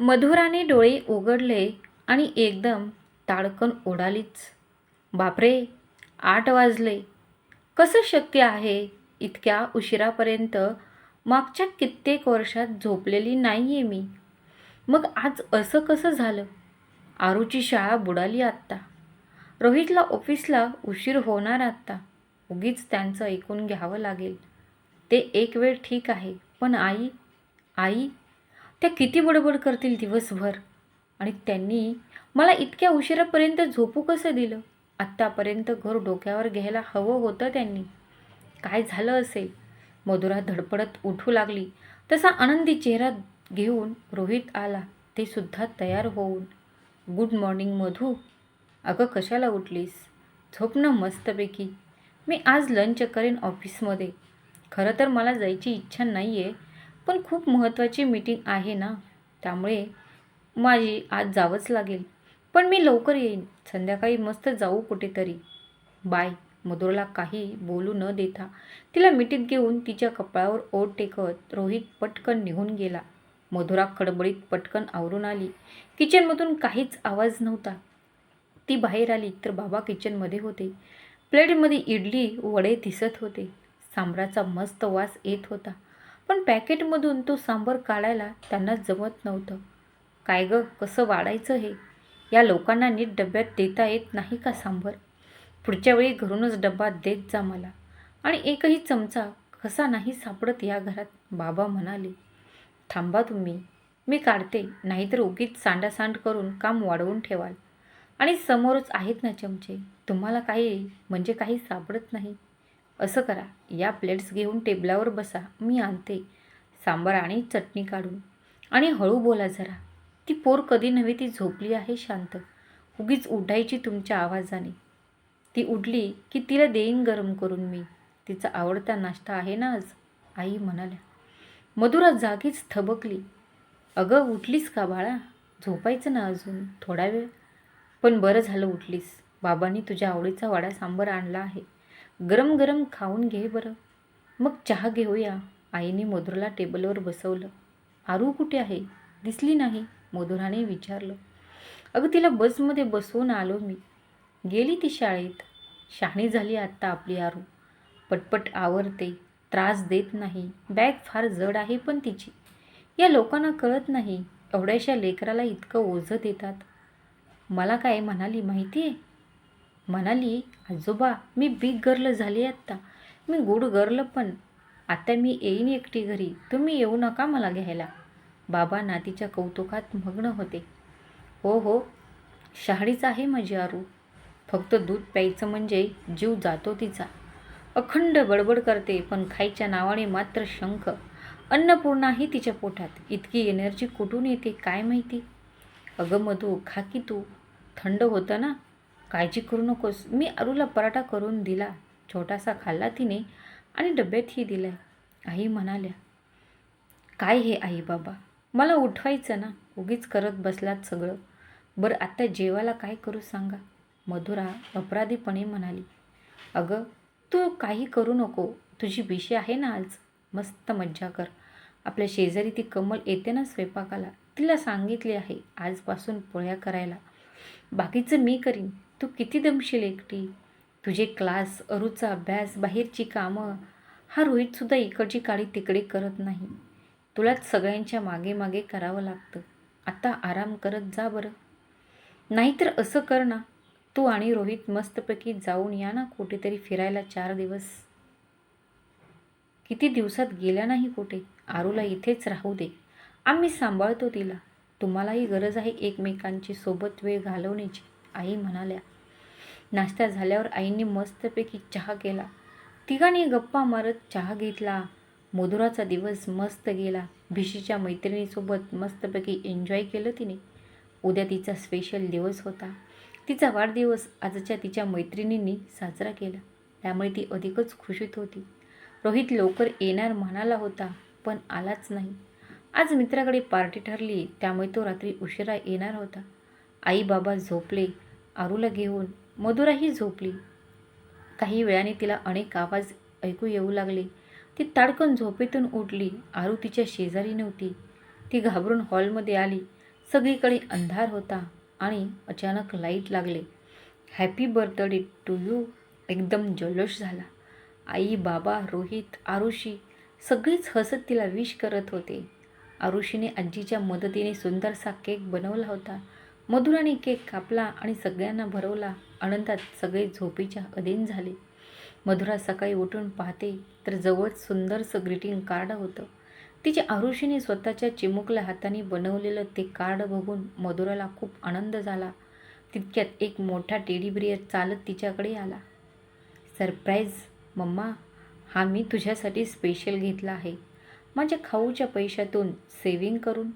मधुराने डोळे उघडले आणि एकदम ताडकन उडालीच बापरे आठ वाजले. कसं शक्य आहे इतक्या उशिरापर्यंत? मागच्या कित्येक वर्षात झोपलेली नाही आहे मी. मग आज असं कसं झालं? आरूची शाळा बुडाली आत्ता. रोहितला ऑफिसला उशीर होणार आत्ता. उगीच त्यांचं ऐकून घ्यावं लागेल. ते एक वेळ ठीक आहे पण आई? आई? त्या किती बडबड करतील दिवसभर? आणि त्यांनी मला इतक्या उशिरापर्यंत झोपू कसं दिलं? आत्तापर्यंत घर डोक्यावर घ्यायला हवं होतं त्यांनी. काय झालं असेल? मधुरा धडपडत उठू लागली. तसा आनंदी चेहरा घेऊन रोहित आला. ते सुद्धा तयार होऊन. Good morning Madhu. अगं कशाला उठलीस? झोप ना मस्तपैकी. मी आज लंच करेन ऑफिसमध्ये. खरं तर मला जायची इच्छा नाही आहे पण खूप महत्त्वाची मीटिंग आहे ना. त्यामुळे माझी आज जावंच लागेल. पण मी लवकर येईन. संध्याकाळी मस्त जाऊ कुठेतरी. बाय. मधुरला काही बोलू न देता तिला मिठीत घेऊन तिच्या कपाळावर ओढ टेकत रोहित पटकन निघून गेला. मधुरा खडबडीत पटकन आवरून आली. किचनमधून काहीच आवाज नव्हता. ती बाहेर आली तर बाबा किचनमध्ये होते. प्लेटमध्ये इडली वडे दिसत होते. सांबराचा मस्त वास येत होता. पण पॅकेटमधून तो सांबर काढायला त्यांना जमत नव्हतं. काय गं कसं वाढायचं हे? या लोकांना नीट डब्यात देता येत नाही का सांबर? पुढच्या वेळी घरूनच डब्बा देत जा मला. आणि एकही चमचा कसा नाही सापडत या घरात बाबा म्हणाले. थांबा तुम्ही. मी काढते नाहीतर उगीच सांडासांड करून काम वाढवून ठेवाल. आणि समोरच आहेत ना चमचे. तुम्हाला काही म्हणजे काही सापडत नाही. असं करा. या प्लेट्स घेऊन टेबलावर बसा. मी आणते. सांबार आणि चटणी काढून. आणि हळू बोला जरा. ती पोर कधी नव्हे ती झोपली आहे शांत. उगीच उठायची तुमच्या आवाजाने. ती उठली की तिला देईन गरम करून मी. तिचा आवडता नाश्ता आहे ना आज? आई म्हणाल्या. मधुरा जागीच थबकली. अगं उठलीस का बाळा? झोपायचं ना अजून. थोडा वेळ. पण बरं झालं उठलीस. बाबांनी तुझ्या आवडीचा वडा सांबर आणला आहे. गरम गरम खाऊन घे बरं. मग चहा घेऊया. आईने मधुरला टेबलवर बसवलं. आरू कुठे आहे? दिसली नाही मधुराने विचारलं. अगं तिला बसमध्ये बसवून आलो मी. गेली ती शाळेत. शहाणी झाली आत्ता आपली आरू. पटपट आवरते. त्रास देत नाही. बॅग फार जड आहे पण तिची. या लोकांना कळत नाही. एवढ्याशा लेकराला इतकं ओझं देतात. मला काय म्हणाली माहिती आहे म्हणाली आजोबा मी बिग गर्ल झाली आत्ता. मी गुड गर्ल पण. आता मी येईन एकटी घरी. तुम्ही येऊ नका मला घ्यायला. बाबा नातीच्या कौतुकात मग्न होते. हो हो. शहाडीच आहे माझी आरू. फक्त दूध प्यायचं म्हणजे जीव जातो तिचा. अखंड बडबड करते पण खायच्या नावाने मात्र शंख. अन्नपूर्णाही तिच्या पोटात. इतकी एनर्जी कुठून येते काय माहिती? अगं मधू खा की तू. थंड होतं ना? काळजी करू नकोस. मी अरूला पराठा करून दिला. छोटासा खाल्ला तिने आणि डब्यातही दिलाय आई म्हणाल्या काय हे आई बाबा? मला उठवायचं ना? उगीच करत बसलात सगळं. बरं आत्ता जेवायला काय करू सांगा. मधुरा अपराधीपणे म्हणाली अगं तू काही करू नको. तुझी बिशी आहे ना आज? मस्त मज्जा कर. आपल्या शेजारी ती कमल येते ना स्वयंपाकाला? तिला सांगितले आहे आजपासून पोळ्या करायला. बाकीचं मी करीन. तू किती दमशील एकटी? तुझे क्लास अरूचा अभ्यास बाहेरची कामं हा रोहितसुद्धा इकडची काळी तिकडे करत नाही. तुलाच सगळ्यांच्या मागे मागे करावं लागतं. आता आराम करत जा बरं. नाहीतर असं कर ना. तू आणि रोहित मस्तपैकी जाऊन या ना कुठेतरी फिरायला चार दिवस. किती दिवसात गेल्या नाही कुठे? आरूला इथेच राहू दे. आम्ही सांभाळतो तिला. तुम्हालाही गरज आहे एकमेकांची सोबत वेळ घालवण्याची? आई म्हणाल्या. नाश्ता झाल्यावर आईने मस्तपैकी चहा केला. तिघांनी गप्पा मारत चहा घेतला. मधुराचा दिवस मस्त गेला. भिशीच्या मैत्रिणीसोबत मस्तपैकी एन्जॉय केलं तिने. उद्या तिचा स्पेशल दिवस होता. तिचा वाढदिवस आजच्या तिच्या मैत्रिणींनी साजरा केला. त्यामुळे ती अधिकच खुशीत होती. रोहित लवकर येणार म्हणाला होता पण आलाच नाही. आज मित्राकडे पार्टी ठरली त्यामुळे तो रात्री उशिरा येणार होता. आई बाबा झोपले आरूला घेऊन मधुराही झोपली. काही वेळाने तिला अनेक आवाज ऐकू येऊ लागले. ती ताडकन झोपेतून उठली आरू तिच्या शेजारी नव्हती. ती घाबरून हॉलमध्ये आली. सगळीकडे अंधार होता आणि अचानक लाइट लागले. Happy birthday to you. एकदम जल्लोष झाला. आई बाबा रोहित आरुषी सगळीच हसत तिला विश करत होते. आरुषीने आजीच्या मदतीने सुंदरसा केक बनवला होता. मधुराने केक कापला आणि सगळ्यांना भरवला. आनंदात सगळे झोपीच्या अधीन झाले. मधुरा सकाळी उठून पाहते तर जवळच सुंदरसं ग्रीटिंग कार्ड होतं. तिच्या आरुषीने स्वतःच्या चिमुकल्या हाताने बनवलेलं ते कार्ड बघून मधुराला खूप आनंद झाला. तितक्यात एक मोठा टेडीबिरियर चालत तिच्याकडे आला. Surprise mama! हा मी तुझ्यासाठी स्पेशल घेतला आहे. माझ्या खाऊच्या पैशातून सेविंग करून.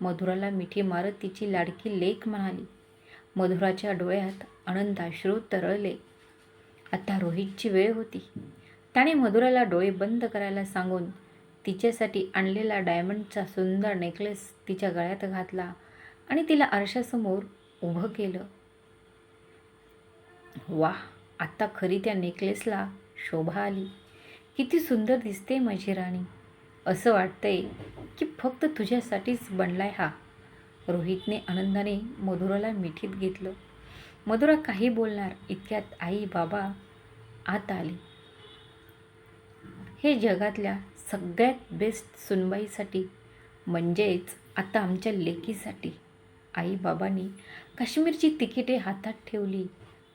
मधुराला मिठी मारत तिची लाडकी लेख म्हणाली. मधुराच्या डोळ्यात आनंदाश्रू तरळले. आता रोहितची वेळ होती. त्याने मधुराला डोळे बंद करायला सांगून तिच्यासाठी आणलेला डायमंडचा सुंदर नेकलेस तिच्या गळ्यात घातला आणि तिला आरशासमोर उभं केलं. वा आत्ता खरी त्या नेकलेसला शोभा आली. किती सुंदर दिसते माझी राणी. असं वाटतंय की फक्त तुझ्यासाठीच बनलाय हा. रोहितने आनंदाने मधुराला मिठीत घेतलं. मधुरा काही बोलणार इतक्यात आई बाबा आत आले. हे जगातल्या सगळ्यात बेस्ट सुनबाईसाठी म्हणजेच आता आमच्या लेकीसाठी आई बाबांनी काश्मीरची तिकिटे हातात ठेवली.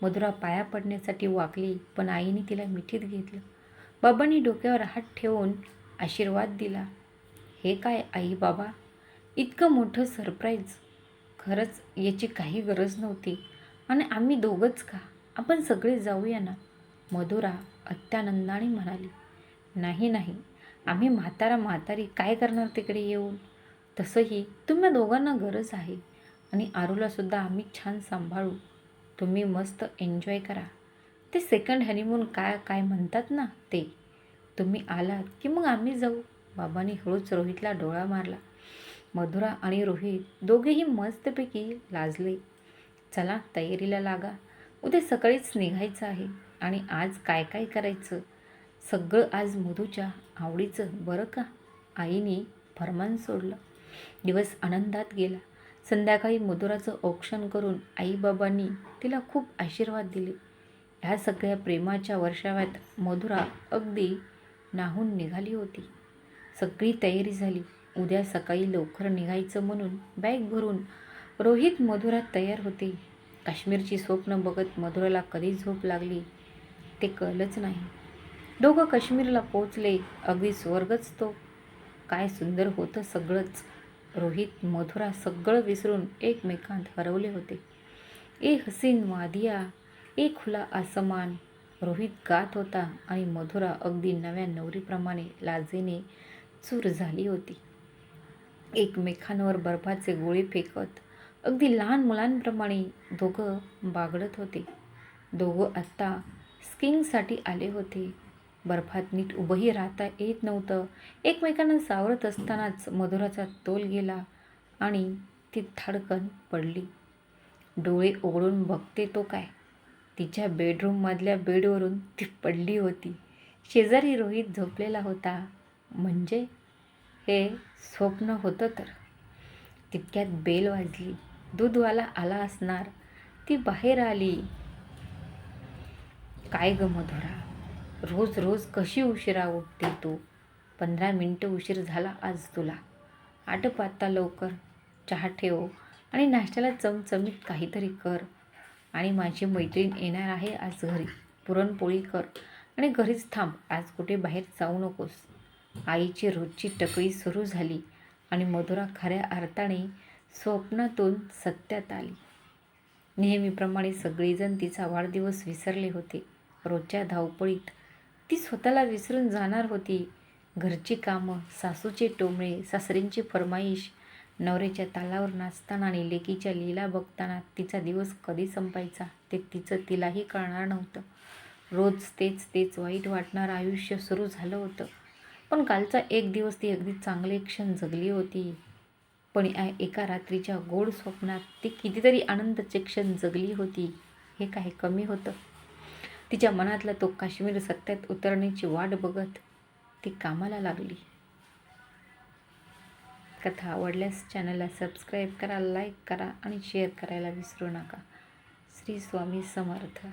मधुरा पाया पडण्यासाठी वाकली पण आईने तिला मिठीत घेतलं. बाबांनी डोक्यावर हात ठेवून आशीर्वाद दिला. हे काय आई बाबा? इतकं मोठं सरप्राईज खरंच याची काही गरज नव्हती. आणि आम्ही दोघंच का? आपण सगळे जाऊया ना? मधुरा अत्यानंदाने म्हणाली. नाही नाही. आम्ही म्हातारा म्हातारी काय करणार तिकडे येऊन? तसंही तुम्ही दोघांना गरज आहे. आणि आरूलासुद्धा आम्ही छान सांभाळू. तुम्ही मस्त एन्जॉय करा. ते सेकंड हनीमून काय काय म्हणतात ना ते? तुम्ही आलात की मग आम्ही जाऊ? बाबांनी हळूच रोहितला डोळा मारला. मधुरा आणि रोहित दोघेही मस्तपैकी लाजले. चला तयारीला लागा. उद्या सकाळीच निघायचं आहे. आणि आज काय काय करायचं? सगळं आज मधूच्या आवडीचं बरं का? आईने फरमान सोडलं. दिवस आनंदात गेला. संध्याकाळी मधुराचं औक्षण करून आईबाबांनी तिला खूप आशीर्वाद दिले. ह्या सगळ्या प्रेमाच्या वर्षाव्यात मधुरा अगदी नाहून निघाली होती. सगळी तयारी झाली. उद्या सकाळी लवकर निघायचं म्हणून बॅग भरून रोहित मधुरात तयार होते. काश्मीरची स्वप्न बघत मधुराला कधी झोप लागली. ते कळलंच नाही. दोघं काश्मीरला पोचले अगदी स्वर्गच तो. काय सुंदर होतं सगळंच. रोहित मधुरा सगळं विसरून एकमेकांत हरवले होते. ए हसीन वादिया ए खुला आसमान रोहित गात होता आणि मधुरा अगदी नव्या नवरीप्रमाणे लाजेने चूर झाली होती. एकमेकांवर बर्फाचे गोळे फेकत अगदी लहान मुलांप्रमाणे दोघं बागडत होते. दोघं आत्ता स्किंगसाठी आले होते. बर्फात नीट उभंही राहता येत नव्हतं. एकमेकांना सावरत असतानाच मधुराचा तोल गेला आणि ती धडकन पडली. डोळे ओघळून बघते तो काय? तिच्या बेडरूममधल्या बेडवरून ती पडली होती. शेजारी रोहित झोपलेला होता. म्हणजे? हे स्वप्न होतं तर. तितक्यात बेल वाजली. दूधवाला आला असणार. ती बाहेर आली. काय गमधोरा मधुरा? रोज रोज कशी उशिरा उठते तू? पंधरा मिनटं उशीर झाला आज तुला. आटपात्ता लवकर. चहा ठेव आणि नाश्त्याला चमचमीत काहीतरी कर. आणि माझी मैत्रीण येणार आहे आज घरी. पुरणपोळी कर आणि घरीच थांब आज कुठे बाहेर जाऊ नकोस. आईची रोजची टकळी सुरू झाली आणि मधुरा खऱ्या अर्थाने स्वप्नातून सत्यात आली. नेहमीप्रमाणे सगळेजण तिचा वाढदिवस विसरले होते. रोजच्या धावपळीत ती स्वतःला विसरून जाणार होती. घरची कामं सासूचे टोमळे सासरींची फरमाईश नवऱ्याच्या तालावर नाचताना आणि लेकीच्या लीला बघताना तिचा दिवस कधी संपायचा ते तिचं तिलाही कळणार नव्हतं. रोज तेच तेच वाईट वाटणारं आयुष्य सुरू झालं होतं. पण कालचा एक दिवस ती अगदी चांगले क्षण जगली होती. पण या एका रात्रीच्या गोड स्वप्नात ती कितीतरी आनंदाचे क्षण जगली होती. हे काही कमी होतं. तिच्या मनातला तो काश्मीर सत्यात उतरण्याची वाट बघत ती कामाला लागली. कथा आवडल्यास चॅनलला सबस्क्राईब करा लाईक करा आणि शेअर करायला विसरू नका. श्री स्वामी समर्थ.